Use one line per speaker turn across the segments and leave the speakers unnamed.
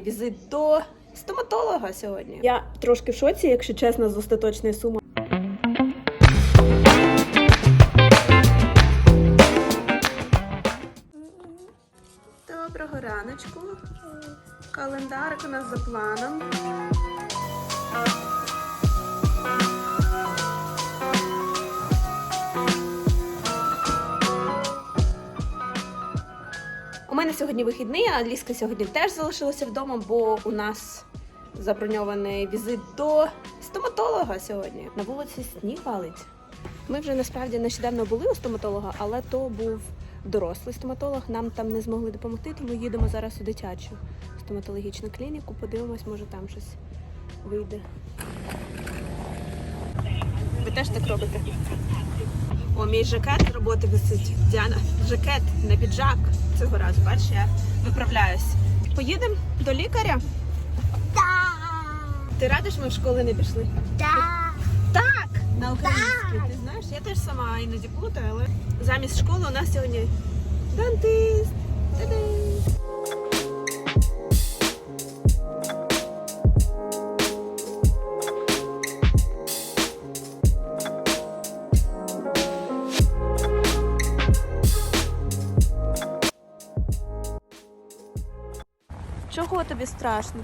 Візит до стоматолога сьогодні. Я трошки в шоці, якщо чесно, з остаточної суми. Доброго раночку. Календарик у нас за планом. Сьогодні вихідний, а Ліска сьогодні теж залишилася вдома, бо у нас заброньований візит до стоматолога сьогодні. На вулиці сніг валить. Ми вже насправді нещодавно були у стоматолога, але то був дорослий стоматолог. Нам там не змогли допомогти, тому їдемо зараз у дитячу стоматологічну клініку. Подивимось, може там щось вийде. Ви теж так робите? О, мій жакет роботи висить. Діана, жакет на піджак. Цього разу, бачиш, я виправляюсь. Поїдемо до лікаря. Ти рада, що ми в школи не пішли? Так! На українській. Ти знаєш, я теж сама іноді плутаю, але замість школи у нас сьогодні дантист. Чого тобі страшно?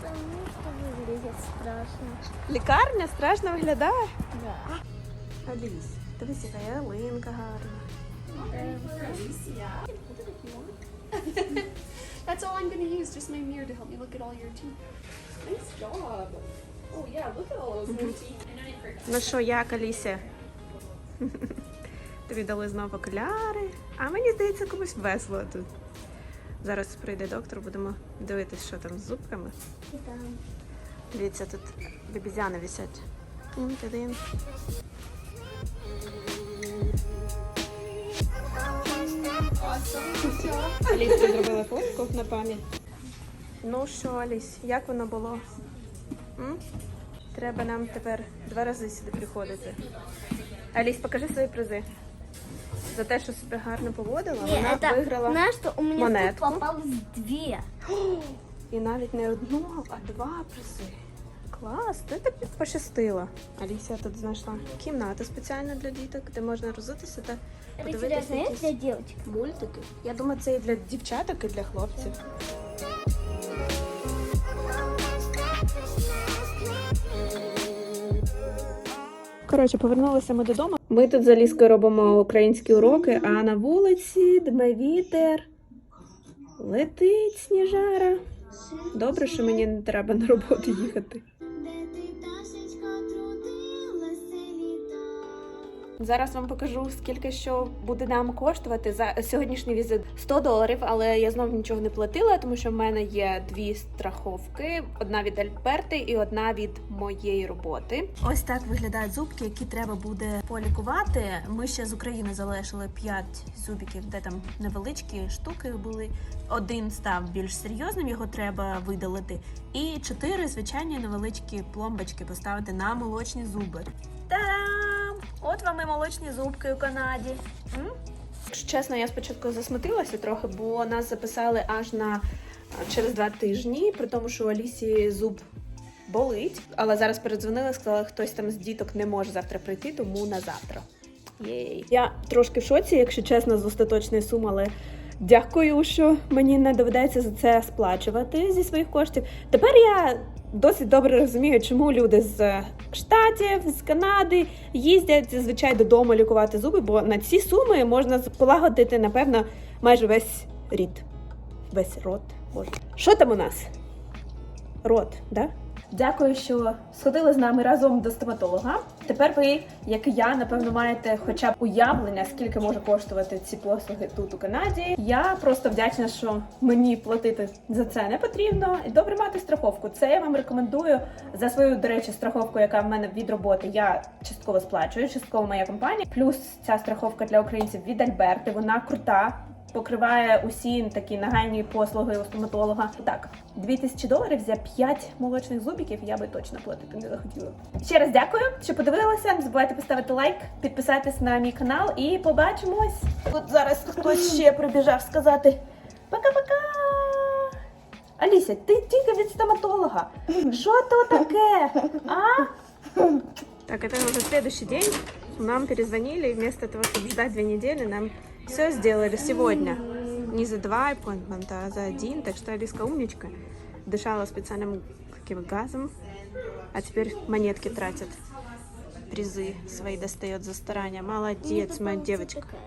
Потому что выглядит страшно.
Лікарня страшно виглядає?
Да.
Аліс, дивись, яка ялинка гарна.
That's all I'm gonna use, just my mirror to help me look at all your teeth. Nice job. Oh yeah, look at all those new teeth. I know you forgot.
Ну що, як Алісія? Тобі дали знову окуляри. А мені здається, комусь весело тут. Зараз прийде доктор, будемо дивитися, що там з зубками.
И там.
Дивіться, тут бібізяни висять. Тин-тин. Аліс, ти зробила фотку на пам'ять. Ну що, Аліс, як воно було? М? Треба нам тепер два рази сюди приходити. Аліс, покажи свої призи За те, що себе гарно поводила,
Не,
вона
это,
виграла
знаешь, что у меня
монетку.
тут попалось две.
і навіть не одну, а два призи. Клас, ти тобі пощастило. Алісія тут знайшла кімнату спеціально для діток, де можна розутися та
Это
подивитися
интересно, это
якісь
для девочек.
мультики. Я думаю, це і для дівчаток, і для хлопців. Коротше, повернулися ми додому. Ми тут за ліскою робимо українські уроки, а на вулиці дме вітер. Летить сніжара. Добре, що мені не треба на роботу їхати. Зараз вам покажу, скільки що буде нам коштувати за сьогоднішній візит 100 доларів, але я знову нічого не платила, тому що в мене є дві страховки: одна від Альберти і одна від моєї роботи. Ось так виглядають зубки, які треба буде полікувати. Ми ще з України залишили 5 зубиків, де там невеличкі штуки були. Один став більш серйозним, його треба видалити. І чотири звичайні невеличкі пломбочки поставити на молочні зуби. Та-дам! От вам і молочні зубки у Канаді. М? Якщо чесно, я спочатку засмутилася трохи, бо нас записали аж на через два тижні, при тому, що у Алісі зуб болить. Але зараз передзвонили, сказали, хтось там з діток не може завтра прийти, тому на завтра. Єй. Я трошки в шоці, якщо чесно, з остаточної суми, але дякую, що мені не доведеться за це сплачувати зі своїх коштів. Тепер я досить добре розумію, чому люди з штатів, з Канади їздять зазвичай додому лікувати зуби, бо на ці суми можна полагодити, напевно, майже весь рід. Весь рот. Боже. Що там у нас? Рот, да? Дякую, що сходили з нами разом до стоматолога. Тепер ви, як і я, напевно, маєте хоча б уявлення, скільки може коштувати ці послуги тут у Канаді. Я просто вдячна, що мені платити за це не потрібно. І добре мати страховку. Це я вам рекомендую за свою, до речі, страховку, яка в мене від роботи. Я частково сплачую, частково моя компанія. Плюс ця страховка для українців від Альберти. Вона крута. Покриває усі такі нагальні послуги у стоматолога. Так, 2000 доларів за 5 молочних зубиків я би точно платити не захотіла. Ще раз дякую, що подивилися. Не забувайте поставити лайк, підписатись на мій канал і побачимось. От зараз хтось ще прибіжав сказати пока-пока. Аліся, ти тільки від стоматолога. Що то таке? А? Так, это уже следующий день. Нам перезвонили, и вместо того, чтобы ждать две недели, нам все сделали сегодня. Не за два аппоинтмента, а за один. Так что Алиска умничка. Дышала специальным каким газом. А теперь монетки тратит. Призы свои достает за старания. Молодец, моя девочка.
Такая.